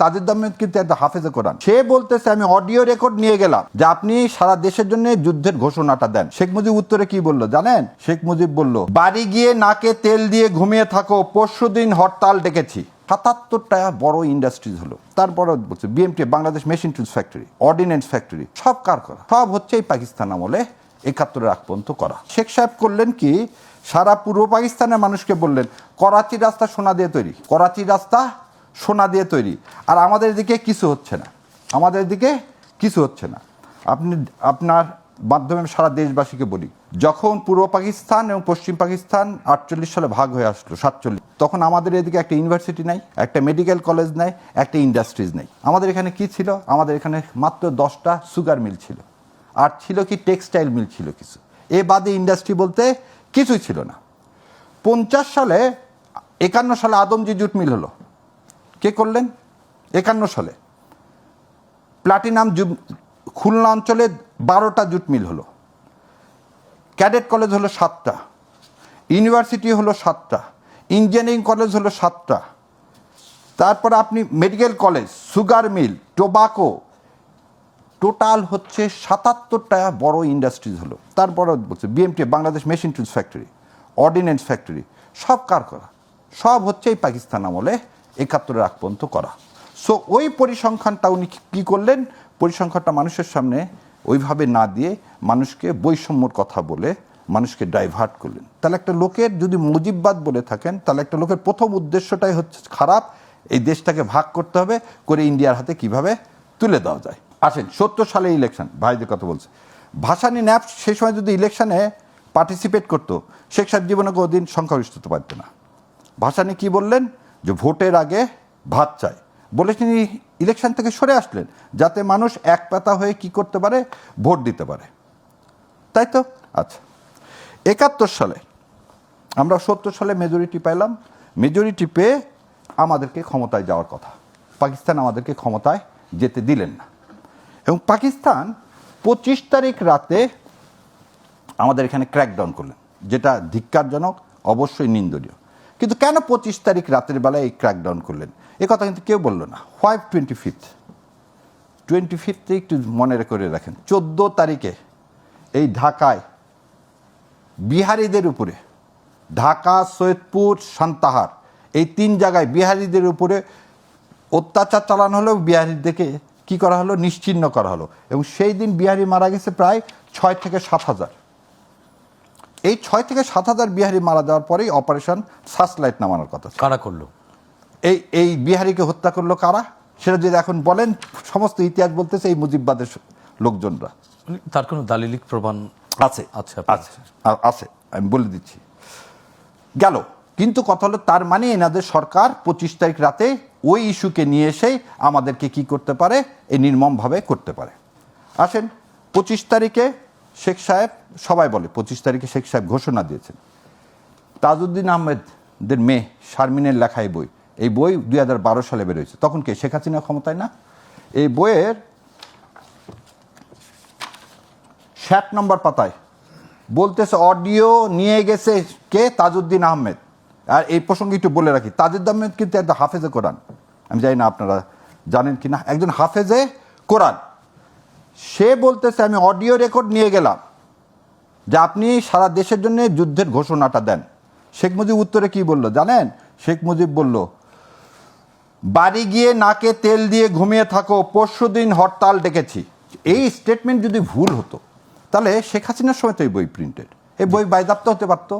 তাজিদ দামে কিন্তু একটা হাফেজে কোরআন। সে বলতেছে, আমি অডিও রেকর্ড নিয়ে গেলাম যে আপনি সারা দেশের জন্য যুদ্ধের ঘোষণাটা দেন। শেখ মুজিব উত্তরে কি বলল জানেন? শেখ মুজিব বলল, বাড়ি গিয়ে নাকে তেল দিয়ে ঘুমিয়ে থাকো, পরশু দিন হরতাল ডেকেছি। সাতাত্তরটা বড় ইন্ডাস্ট্রিজ হলো। তারপরে বলছে BMT Bangladesh machine tools factory ordnance factory সব কার করা সব হচ্ছে এই পাকিস্তান আমলে একাত্তরের আগ পর্যন্ত করা। শেখ সাহেব করলেন কি? সারা পূর্ব পাকিস্তানের মানুষকে বললেন, করাচি রাস্তা সোনা দিয়ে তৈরি, করাচি রাস্তা সোনা দিয়ে তৈরি। আর আমাদের দিকে কিছু হচ্ছে না। আমাদের দিকে কিছু হচ্ছে না। আপনি, আপনার মাধ্যমে সারা দেশবাসীকে বলি, যখন পূর্ব পাকিস্তান এবং পশ্চিম পাকিস্তান আটচল্লিশ সালে ভাগ হয়ে আসলো, সাতচল্লিশ, তখন আমাদের এদিকে একটা ইউনিভার্সিটি নাই, একটা মেডিকেল কলেজ নাই, একটা ইন্ডাস্ট্রিজ নেই। আমাদের এখানে কি ছিল? আমাদের এখানে মাত্র দশটা সুগার মিল ছিল। আর ছিল কি টেক্সটাইল মিল ছিল কিছু। এ বাদে ইন্ডাস্ট্রি বলতে কিছুই ছিল না। পঞ্চাশ সালে একান্ন সালে আদমজি জুট মিল হলো। কে করলেন? একান্ন সালে। প্লাটিনাম জু খুলনা অঞ্চলে বারোটা জুট মিল হলো। ক্যাডেট কলেজ হলো সাতটা। ইউনিভার্সিটি হলো সাতটা। ইঞ্জিনিয়ারিং কলেজ হলো সাতটা। তারপর আপনি medical college, sugar mill, tobacco, total হচ্ছে সাতাত্তরটা বড় ইন্ডাস্ট্রিজ হলো। তারপর বলছে, BMT, Bangladesh machine tools factory, ordnance factory, সব কার করা সব হচ্ছে এই পাকিস্তান আমলে একাত্তরের আগ পর্যন্ত করা। সো ওই পরিসংখ্যানটা উনি কী করলেন? পরিসংখ্যানটা মানুষের সামনে ওইভাবে না দিয়ে মানুষকে বৈষম্যর কথা বলে মানুষকে ডাইভার্ট করলেন। তাহলে একটা লোকের যদি মুজিববাদ বলে থাকেন, তাহলে একটা লোকের প্রথম উদ্দেশ্যটাই হচ্ছে খারাপ। এই দেশটাকে ভাগ করতে হবে, করে ইন্ডিয়ার হাতে কীভাবে তুলে দেওয়া যায়। আসেন, সত্তর সালে ইলেকশন ভাইদের কথা বলছে। ভাসানি ন্যাপ সেই সময় যদি ইলেকশনে পার্টিসিপেট করতো, শেখ সাহেব জীবনে কোনোদিন সংখ্যাগরিষ্ঠ হতে পারত না। ভাসানি কি বললেন? যে ভোটের আগে ভাত চাই বলে তিনি ইলেকশন থেকে সরে আসলেন, যাতে মানুষ এক পাতা হয়ে কি করতে পারে, ভোট দিতে পারে। তাই তো? আচ্ছা। একাত্তর সালে আমরা সত্তর সালে মেজরিটি পাইলাম। মেজরিটি পেয়ে আমাদেরকে ক্ষমতায় যাওয়ার কথা। পাকিস্তান আমাদেরকে ক্ষমতায় যেতে দিলেন না। এবং পাকিস্তান পঁচিশ তারিখ রাতে আমাদের এখানে ক্র্যাকডাউন করলেন, যেটা ধিক্কারজনক, অবশ্যই নিন্দনীয়। কিন্তু কেন পঁচিশ তারিখ রাতের বেলায় এই ক্র্যাকডাউন করলেন? এ কথা কিন্তু কেউ বলল না। হোয়াই টোয়েন্টি ফিফথ টোয়েন্টি ফিফথে একটু মনে করে রাখেন। চোদ্দ তারিখে এই ঢাকায় বিহারিদের উপরে, ঢাকা, সৈয়দপুর, সান্তাহার, এই তিন জায়গায় বিহারিদের উপরে অত্যাচার চালানো হলো, বিহারিদেরকে কি করা হলো? নিশ্চিহ্ন করা হলো। এবং সেই দিন বিহারি মারা গেছে প্রায় ছয় থেকে সাত হাজার। এই ছয় থেকে সাত হাজার বিহারি মারা যাওয়ার পরেই অপারেশন সার্চলাইট নামানোর কথা কারা করল? এই এই বিহারিকে হত্যা করল কারা? সেটা যদি এখন বলেন সমস্ত ইতিহাস বলতেছে এই মুজিববাদের লোকজনরা। তার কোনো দালিলিক প্রমাণ আছে আচ্ছা আছে আছে আমি বলে দিচ্ছি। গেল কিন্তু কথা হলো তার মানে এনাদের সরকার পঁচিশ তারিখ রাতে ওই ইস্যুকে নিয়ে এসে আমাদেরকে কি করতে পারে? এই নির্মমভাবে করতে পারে। আসেন পঁচিশ তারিখে শেখ সাহেব সবাই বলে, পঁচিশ তারিখে শেখ সাহেব ঘোষণা দিয়েছেন। তাজউদ্দিন আহমেদদের মেয়ে শারমিনের লেখা এই বই এই বই দুই হাজার বারো সালে বেরোয়েছে। তখন কে? শেখ হাসিনা ক্ষমতায় না? এই বইয়ের ষাট নম্বর পাতায় বলতেছে, অডিও নিয়ে গেছে কে? তাজউদ্দিন আহমেদ। আর এই প্রসঙ্গে একটু বলে রাখি, তাজউদ্দিন আহমেদ কিন্তু একটা হাফেজে কোরআন। আমি জানি না আপনারা জানেন কি না একজন হাফেজে কোরআন। সে বলতেছে আমি অডিও রেকর্ড নিয়ে গেলাম যে আপনি সারা দেশের জন্য যুদ্ধের ঘোষণাটা দেন। শেখ মুজিব উত্তরে কি বলল জানেন? শেখ মুজিব বলল বাড়ি গিয়ে নাকে তেল দিয়ে ঘুমিয়ে থাকো পরশু দিন হরতাল ডেকেছি। এই স্টেটমেন্ট যদি ভুল হতো তাহলে শেখ হাসিনার সময় তো এই বই প্রিন্টেড এই বই বাইদাপ্ত হতে পারতো।